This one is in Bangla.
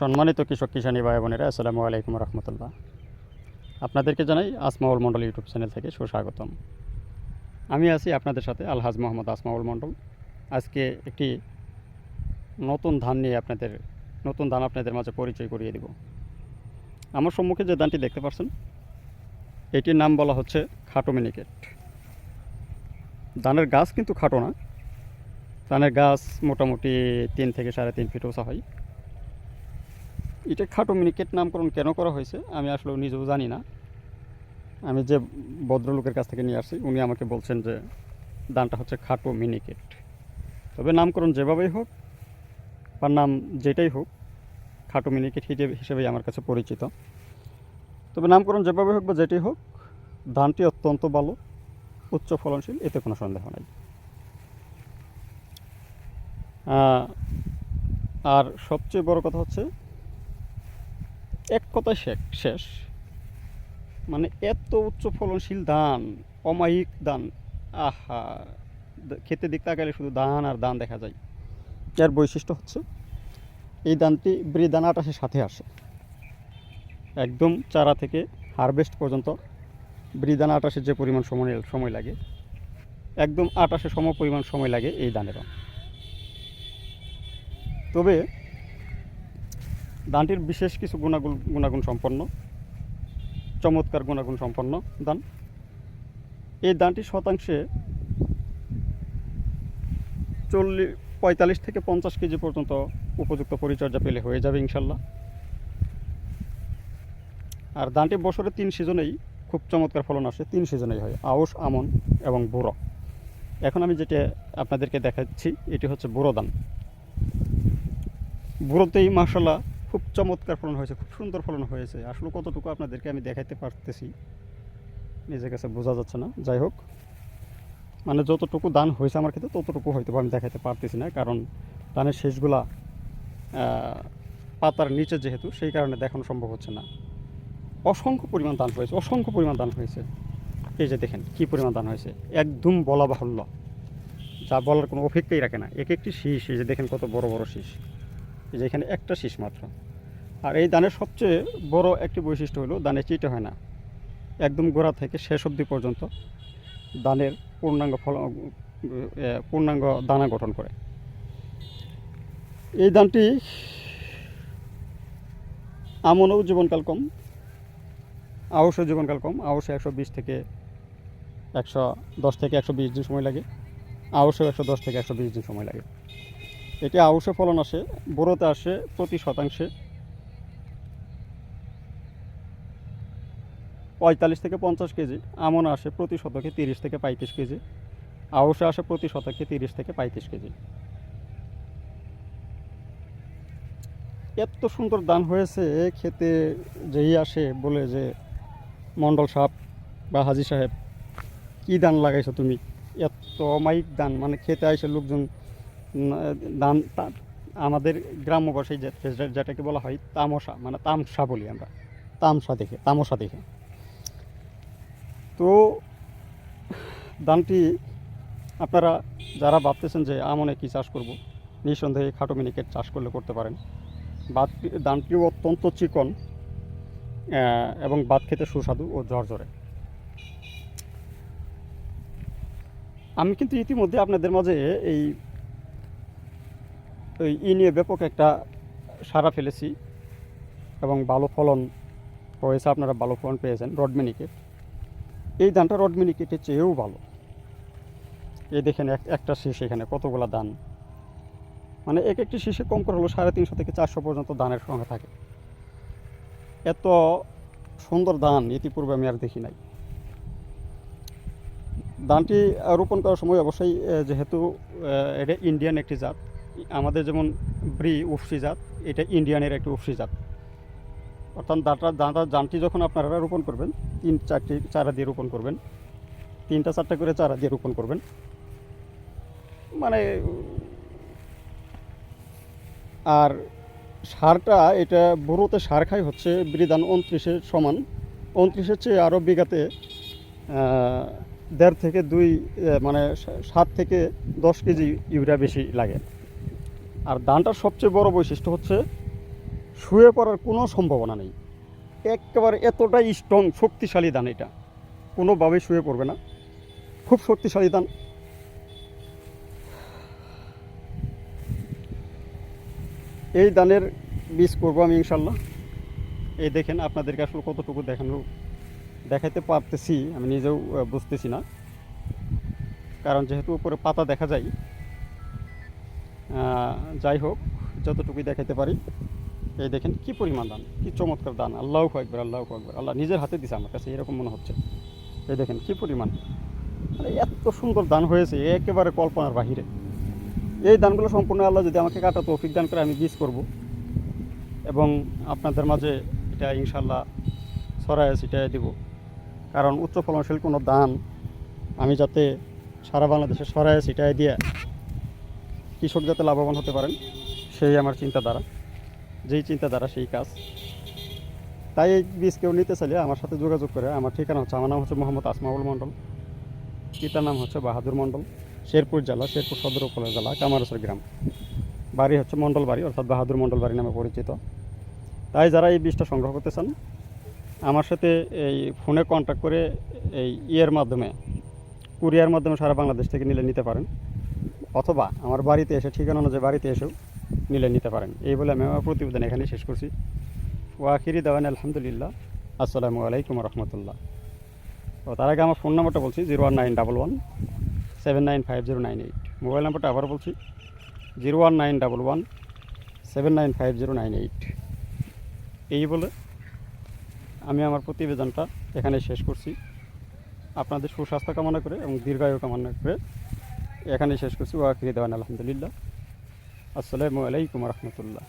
সম্মানিত কৃষক কিষানী ভাই বোনেরা আসসালামু আলাইকুম রহমতুল্লাহ। আপনাদেরকে জানাই আসমাউল মণ্ডল ইউটিউব চ্যানেল থেকে সুস্বাগতম। আমি আছি আপনাদের সাথে আলহাজ মোহাম্মদ আসমাউল মণ্ডল। আজকে একটি নতুন ধান নিয়ে আপনাদের, নতুন ধান আপনাদের মাঝে পরিচয় করিয়ে দেব। আমার সম্মুখে যে ধানটি দেখতে পাচ্ছেন, এটির নাম বলা হচ্ছে খাটো মিনিকেট। ধানের গাছ কিন্তু খাটো না। ধানের গাছ মোটামুটি তিন থেকে সাড়ে তিন ফিট উঁচা হয়। এটা খাটো মিনিকেট নামকরণ কেন করা হয়েছে, আমি আসলে নিজেও জানি না। আমি যে ভদ্রলোকের কাছ থেকে নিয়ে আসছি, উনি আমাকে বলছেন যে দানটা হচ্ছে খাটো মিনিকেট। তবে নামকরণ যেভাবেই হোক, বা নাম যেটাই হোক, খাটো মিনিকেট হিসেবে হিসেবেই আমার কাছে পরিচিত। তবে নামকরণ যেভাবে হোক বা যেটাই হোক ধানটি অত্যন্ত ভালো, উচ্চ ফলনশীল, এতে কোনো সন্দেহ নাই। আর সবচেয়ে বড় কথা হচ্ছে কথায় শেষ শেষ। মানে এত উচ্চ ফলনশীল ধান, অমায়িক ধান, আহা খেতে দিক তাকালে শুধু ধান আর ধান দেখা যায়। এর বৈশিষ্ট্য হচ্ছে, এই ধানটি বৃদান আটাশের সাথে আসে। একদম চারা থেকে হারভেস্ট পর্যন্ত বৃদান আটাশের যে পরিমাণ সময় সময় লাগে, একদম আটাশে সম পরিমাণ সময় লাগে এই ধানেরও। তবে ধানটির বিশেষ কিছু গুণাগুণ গুণাগুণ সম্পন্ন, চমৎকার গুণাগুণ সম্পন্ন ধান এই ধানটি শতাংশে চল্লিশ পঁয়তাল্লিশ থেকে পঞ্চাশ কেজি পর্যন্ত উপযুক্ত পরিচর্যা পেলে হয়ে যাবে ইনশাল্লাহ। আর ধানটি বছরে তিন সিজনেই খুব চমৎকার ফলন আসে, তিন সিজনেই হয়, আউশ, আমন এবং বুড়ো। এখন আমি যেটা আপনাদেরকে দেখাচ্ছি, এটি হচ্ছে বুড়ো ধান বুড়োতেই মাসাল্লাহ খুব চমৎকার ফলন হয়েছে, খুব সুন্দর ফলন হয়েছে। আসলে কতটুকু আপনাদেরকে আমি দেখাইতে পারতেছি, নিজের কাছে বোঝা যাচ্ছে না। যাই হোক মানে যতটুকু দান হয়েছে আমার ক্ষেত্রে ততটুকু হয়তো আমি দেখাইতে পারতেছি না, কারণ দানের শেষগুলা পাতার নিচে যেহেতু, সেই কারণে দেখানো সম্ভব হচ্ছে না। অসংখ্য পরিমাণ দান হয়েছে, অসংখ্য পরিমাণ দান হয়েছে। এই যে দেখেন, কী পরিমাণ দান হয়েছে। একদম বলা বাহুল্য। যা বলার কোনো অপেক্ষাই রাখে না। এক একটি শীষ, এই যে দেখেন কত বড় বড় শীষ। যে এখানে একটা শীষ মাত্র। আর এই দানের সবচেয়ে বড় একটি বৈশিষ্ট্য হলো দানে চিটে হয় না। একদম গোড়া থেকে শেষ অবধি পর্যন্ত দানের পূর্ণাঙ্গ ফল পূর্ণাঙ্গ দানা গঠন করে। এই দানটি আমনও জীবনকাল কম আউশের জীবনকাল কম আউশে একশো বিশ থেকে একশো দশ থেকে একশো বিশ দিন সময় লাগে আউশেও একশো দশ থেকে একশো বিশ দিন সময় লাগে। এটি আউশে ফলন আসে, বোরোতে আসে প্রতি শতাংশে। পঁয়তাল্লিশ থেকে পঞ্চাশ কেজি, আমন আসে প্রতি শতকে তিরিশ থেকে পঁয়ত্রিশ কেজি আউশে আসে প্রতি শতকে তিরিশ থেকে পঁয়ত্রিশ কেজি। এত সুন্দর দান হয়েছে, খেতে যেই আসে বলে যে মণ্ডল সাহেব বা হাজি সাহেব, কি দান লাগাইছো তুমি? এত অমায়িক দান মানে খেতে আসে লোকজন তা- আমাদের গ্রাম্য ভাষায় যেটাকে বলা হয় তামসা মানে তামসা বলি আমরা। তামসা দেখে তামসা দেখে। তো, দানটি আপনারা যারা ভাবতেছেন যে আমনে কি চাষ করব, নিঃসন্দেহে খাটো মিনিকেট চাষ করলে করতে পারেন। বাদ দানটিও অত্যন্ত চিকন এবং ভাত খেতে সুস্বাদু ও ঝরঝরে। আমি কিন্তু ইতিমধ্যে আপনাদের মাঝে এই ওই ই নিয়ে ব্যাপক একটা সারা ফেলেছি এবং ভালো ফলন হয়েছে আপনারা ভালো ফলন পেয়েছেন রড মিনিকেট এই ধানটা রড মিনিকেটের চেয়েও ভালো। এই দেখেন এক, একটা শীষ এখানে, কতগুলা ধান। মানে এক একটি শীষে কম করে হলো সাড়ে তিনশো থেকে চারশো পর্যন্ত ধানের সংখ্যা থাকে। এত সুন্দর ধান ইতিপূর্বে আমি আর দেখি নাই। ধানটি রোপণ করার সময় অবশ্যই যেহেতু এটা ইন্ডিয়ান একটি জাত আমাদের যেমন ব্রি উফসি জাত, এটা ইন্ডিয়ানের একটি উফসি জাত। অর্থাৎ দাঁটা দাঁটা জানটি যখন আপনারা রোপণ করবেন, তিন চারটি, চারা দিয়ে রোপণ করবেন, তিনটা, চারটা করে চারা দিয়ে রোপণ করবেন। মানে আর সারটা, এটা বড়োতে সার খাই হচ্ছে বিধান উনত্রিশের সমান। উনত্রিশের চেয়ে আরও বিঘাতে দেড় থেকে দুই মানে সাত থেকে দশ কেজি ইউরিয়া বেশি লাগে। আর ধানটার সবচেয়ে বড় বৈশিষ্ট্য হচ্ছে শুয়ে পড়ার কোনো সম্ভাবনা নেই। একেবারে এতটাই স্ট্রং শক্তিশালী ধান এটা। কোনোভাবেই শুয়ে পড়বে না। খুব শক্তিশালী ধান। এই ধানের বীজ করব আমি ইনশাল্লাহ এই দেখেন আপনাদেরকে আসলে কতটুকু দেখানো, দেখাইতে পারতেছি, আমি নিজেও বুঝতেছি না। কারণ যেহেতু উপরে পাতা দেখা যায় যাই হোক, যতটুকুই দেখাইতে পারি, এই দেখেন কি পরিমাণ দান, কি চমৎকার দান, আল্লাহ একবার আল্লাহ একবার আল্লাহ নিজের হাতে দিছে আমার কাছে, এরকম মনে হচ্ছে। এই দেখেন কি পরিমাণ মানে এত সুন্দর দান হয়েছে, একেবারে কল্পনার বাহিরে। এই দানগুলো সম্পূর্ণ আল্লাহ যদি আমাকে কাটা তৌফিক দান করে, আমি বীজ করব। এবং আপনাদের মাঝে এটা ইনশাল্লাহ ছড়ায় ছিটাই দেব। কারণ উচ্চ ফলনশীল কোনো দান আমি যাতে সারা বাংলাদেশে ছড়ায় ছিটাই দিয়ে কৃষক যাতে লাভবান হতে পারেন, সেই আমার চিন্তাধারা। যেই চিন্তাধারা, সেই কাজ। তাই এই বীজ কেউ নিতে চাইলে আমার সাথে যোগাযোগ করে। আমার ঠিকানা হচ্ছে, আমার নাম হচ্ছে মোহাম্মদ আসমাউল মণ্ডল। পিতার নাম হচ্ছে বাহাদুর মণ্ডল। শেরপুর জেলা, শেরপুর সদর উপজেলা কামারসর গ্রাম। বাড়ি হচ্ছে মণ্ডল বাড়ি, অর্থাৎ বাহাদুর মণ্ডল বাড়ি নামে পরিচিত। তাই যারা এই বীজটা সংগ্রহ করতে চান, আমার সাথে এই ফোনে কন্ট্যাক্ট করে এই ইয়ের মাধ্যমে, কুরিয়ার মাধ্যমে সারা বাংলাদেশ থেকে নিলে নিতে পারেন। অথবা আমার বাড়িতে এসে, ঠিকানা অনুযায়ী বাড়িতে এসেও নিলে নিতে পারেন। এই বলে আমি আমার প্রতিবেদন এখানে শেষ করছি। ওয়াখিরি দেওয়ান আলহামদুলিল্লাহ। আসসালামু আলাইকুম রহমতুল্লাহ। ও, তার আগে আমার ফোন নাম্বারটা বলছি, zero one nine double one, seven nine five zero nine eight. Mobile নাম্বারটা আবার বলছি, zero one nine double one, seven nine five zero nine eight. এই বলে আমি আমার প্রতিবেদনটা এখানে শেষ করছি। আপনাদের সুস্বাস্থ্য কামনা করে এবং দীর্ঘায়ু কামনা করে এখানে শেষ করছি ওয়াকিরি দেওয়ান আলহামদুলিল্লাহ আসসালামু আলাইকুম রহমতুল্লাহ